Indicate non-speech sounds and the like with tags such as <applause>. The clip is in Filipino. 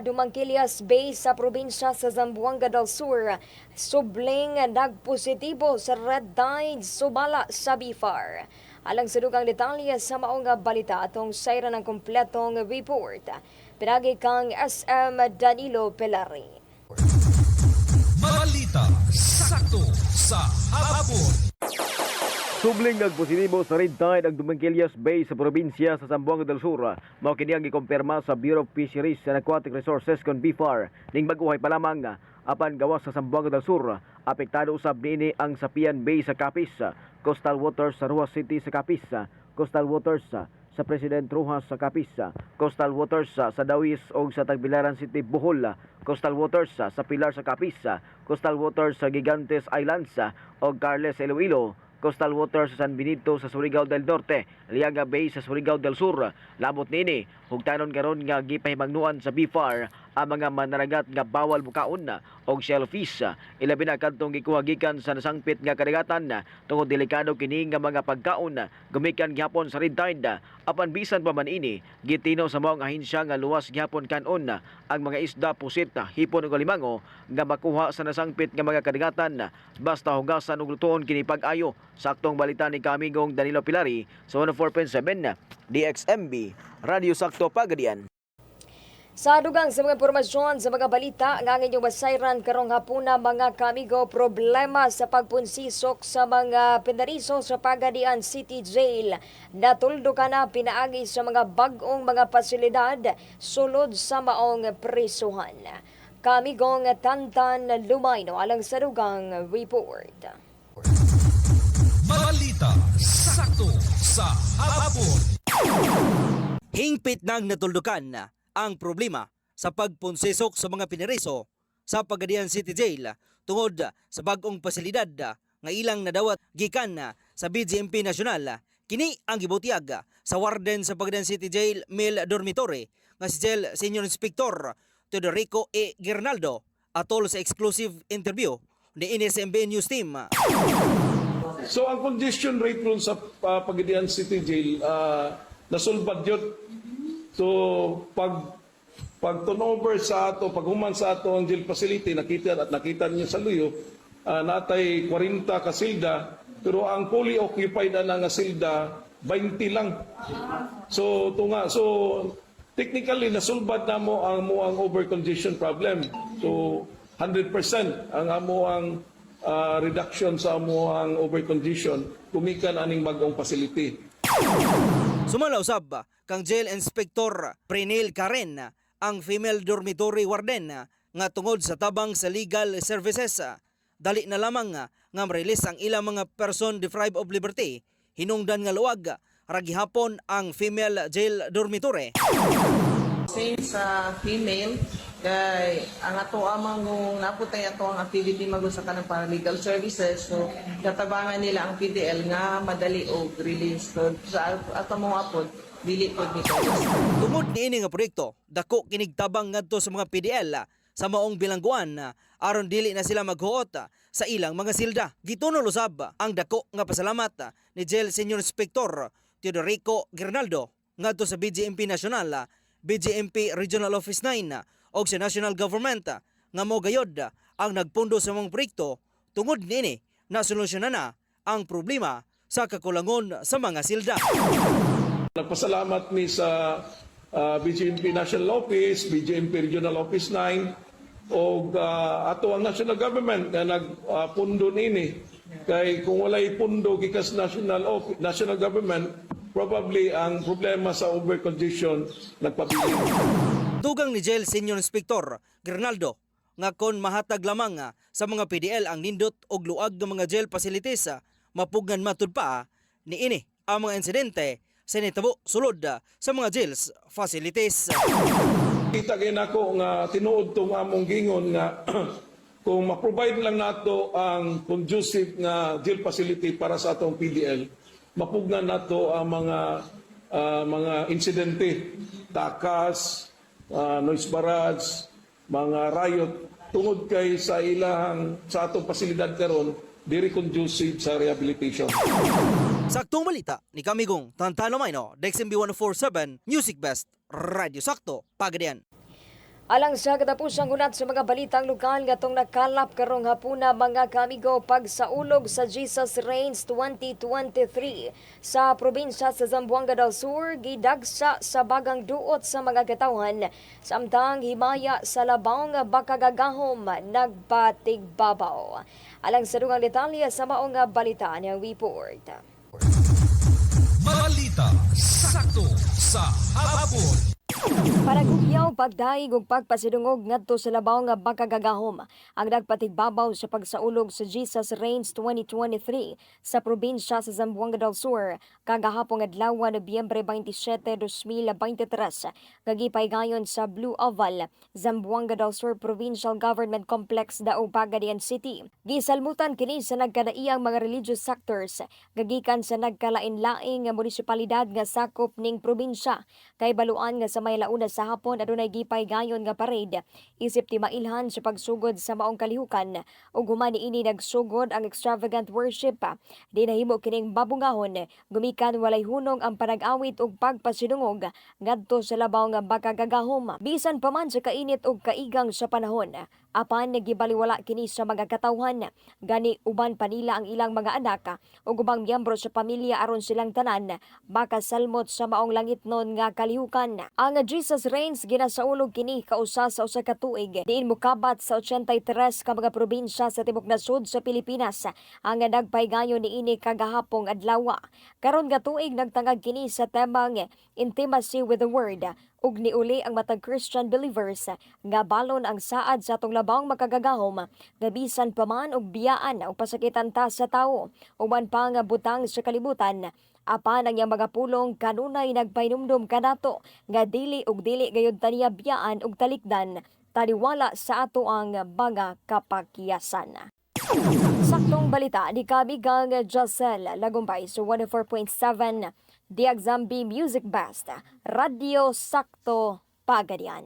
Dumangkilias Bay sa probinsya sa Zamboanga del Sur, subling nagpositibo sa red tide subala sa BIFAR. Alang sa dugang detalye sa maong balita atong sayra ng kompletong report. Pinagi kang SM Danilo Pelari. Balita sakto sa hapon. Subling nagpositibo sa red tide ang Dumangkilias Bay sa probinsya sa Zamboanga del Sur. Mao kini ang gikumpirma sa Bureau of Fisheries and Aquatic Resources kon BFAR ning baguhay pa lamang apan gawas sa Zamboanga del Sur. Apektado usab niini ang Sapian Bay sa Capiz, coastal waters sa Ruas City sa Capiz, coastal waters sa President Rojas sa Capiz, coastal waters sa Dawis o sa Tagbilaran City, Bohol, coastal waters sa Pilar sa Capiz, coastal waters sa Gigantes Islands o Carles Iloilo, coastal waters sa San Benito sa Surigao del Norte, Liaga Bay sa Surigao del Sur. Labot nini, hugtanon karon nga gipahimangnuan sa BFAR ang mga mananagat nga bawal bukaon na og shellfish. Ilabi na kadtong gikuha gikan sa nasangpit nga kadagatan tungod delikado kini nga mga pagkaon gumikan gihapon sa red tide. Apan bisan pa man ini, gitino sa maong ahinsya nga luwas gihapon kanon ang mga isda pusit, hipon ug limango nga makuha sa nasangpit nga mga kadagatan basta hugasan ug lutuon kini pag-ayo. Saktong balita ni kamigong Danilo Pilari sa 104.7 DXMB Radio Sakto Pagadian. Sa dugang sa mga impormasyon sa mga balita, ang angin yung masayran karong hapuna mga kamigo problema sa pagpunsisok sa mga pinariso sa Pagadian City Jail. Natuldo ka na pinaagi sa mga bagong mga pasilidad sulod sa maong prisuhan. Kamigong Tantan Lumayno alang sa dugang report. Balita sakto sa hapon. Hingpit nang natuldukan ang problema sa pagpunsesok sa mga piniriso sa Pagadian City Jail tungod sa bagong pasilidad nga ilang nadawat gikan sa BGMP National. Kini ang gibutiag sa warden sa Pagadian City Jail Mil Dormitory nga si Jail Senior Inspector Teodorico E. Gernaldo atol sa exclusive interview ni NSMB News Team. So ang congestion rate ron sa uh, Pagadian City Jail, uh, nasulbad yun. So pag pag turnover sa ato, pag human sa ato ang jail facility, nakita at nakita niyo sa Luyo, uh, natay 40 ka silda, pero ang fully occupied na nga silda, 20 lang. So tunga, so technically nasulbad na mo ang mo ang overcongestion problem. So 100% ang amo ang uh, reduction sa amo ang overcongestion kumikan aning bagong facility. Sumala usab kang jail inspector Prenil Karen ang female dormitory warden nga tungod sa tabang sa legal services. Dali na lamang nga release ang ilang mga person deprived of liberty. Hinungdan nga luwag ragihapon ang female jail dormitory. Same sa female, kay ang ato amang nung naputay ato ang activity magod sa kanang paralegal services, so katabangan nila ang PDL nga madali og release. So sa ato mong apod, dili pod ni Tungod niini nga proyekto, dako kinig tabang ngadto sa mga PDL sa maong bilangguan aron dili na sila maghuot sa ilang mga silda. Gitunol usab ang dako nga pasalamat ni Jail Senior Inspector Teodorico Gernaldo ngadto sa BGMP National, BGMP Regional Office 9 o sa National Government nga mo gayod ang nagpundo sa mga proyekto tungod niini na solusyonan na ang problema sa kakulangon sa mga silda. Nagpasalamat mi sa uh, BGMP National Office, BGMP Regional Office 9 o uh, ato ang national government nga nagpundo nini kay kung walay pundo gikas national office, national government probably ang problema sa overcongestion nagpabilin. Dugang ni Jail Senior Inspector Gernaldo nga kon mahatag lamang ah, sa mga PDL ang nindot og luag ng mga jail facilities ah, mapugnan matud pa ni ini ang mga insidente sa nitabo sulod ah, sa mga jails facilities. Kita kay nako nga tinuod tong among gingon nga <clears throat> kung ma-provide lang nato ang conducive nga jail facility para sa atong PDL, mapugnan nato ang mga ah, mga insidente, takas, ah, noise barrage, mga riot tungod kay sa ilang sa atong pasilidad karon diri conducive sa rehabilitation. Saktong balita ni Kamigong Tantano Mayno, DXMB 1047, Music Best, Radio Sakto, Pagadian. Alang sa katapusang gunat sa mga balitang lokal nga tong nakalap karong hapuna mga kamigo pagsaulog sa Jesus Reigns 2023 sa probinsya sa Zamboanga del Sur gidagsa sa bagang duot sa mga katawan samtang himaya sa labaw nga bakagagahom nagpatigbabaw. Alang sa dugang detalye sa maong balita ng report. Balita sakto sa hapon. Gugyaw pagdaig ug pagpasidungog ngadto sa labaw nga bakagagahom ang nagpatigbabaw sa pagsaulog sa Jesus Reigns 2023 sa probinsya sa Zamboanga del Sur kagahapon adlaw Nobyembre 27, 2023 gagipay gayon sa Blue Oval, Zamboanga del Sur Provincial Government Complex daog Pagadian City. Gisalmutan kini sa nagkadaiyang mga religious sectors gagikan sa nagkalain-laing nga munisipalidad nga sakop ning probinsya kay baluan nga sa may launa sa hapon adunay gipay gayon nga parade. Isip ti mailhan sa pagsugod sa maong kalihukan. Ug human ini nagsugod ang extravagant worship. Di nahimo kining babungahon. Gumikan walay hunong ang panag-awit ug pagpasidungog ngadto sa labaw nga bakagagahom. Bisan pa man sa kainit ug kaigang sa panahon. Apan nagibaliwala kini sa mga katawhan. Gani uban pa nila ang ilang mga anak ug ubang miyembro sa pamilya aron silang tanan. Makasalmot sa maong langitnon nga kalihukan. Ang Jesus Reigns ginasaulog kini kausa sa usa ka tuig. Diin mokabat sa 83 ka mga probinsya sa tibok nasud sa Pilipinas. Ang nagpaygayon niini kagahapong adlaw. Karon nga tuig nagtangag kini sa temang intimacy with the word ug niuli ang matag Christian believers nga balon ang saad sa atong labang makagagahom. Nga bisan pa man og biyaan o pasakitan ta sa tawo uban pa nga butang sa kalibutan apan ang mga pulong kanunay nagpainumdum kanato nga dili ug dili gayud taniya biyaan ug talikdan taliwala sa ato ang mga kapakyasan. Saktong balita ni Kabigang Jacel Lagumbay sa 104.7 Diag Zambi Music Best Radio Sakto Pagadian.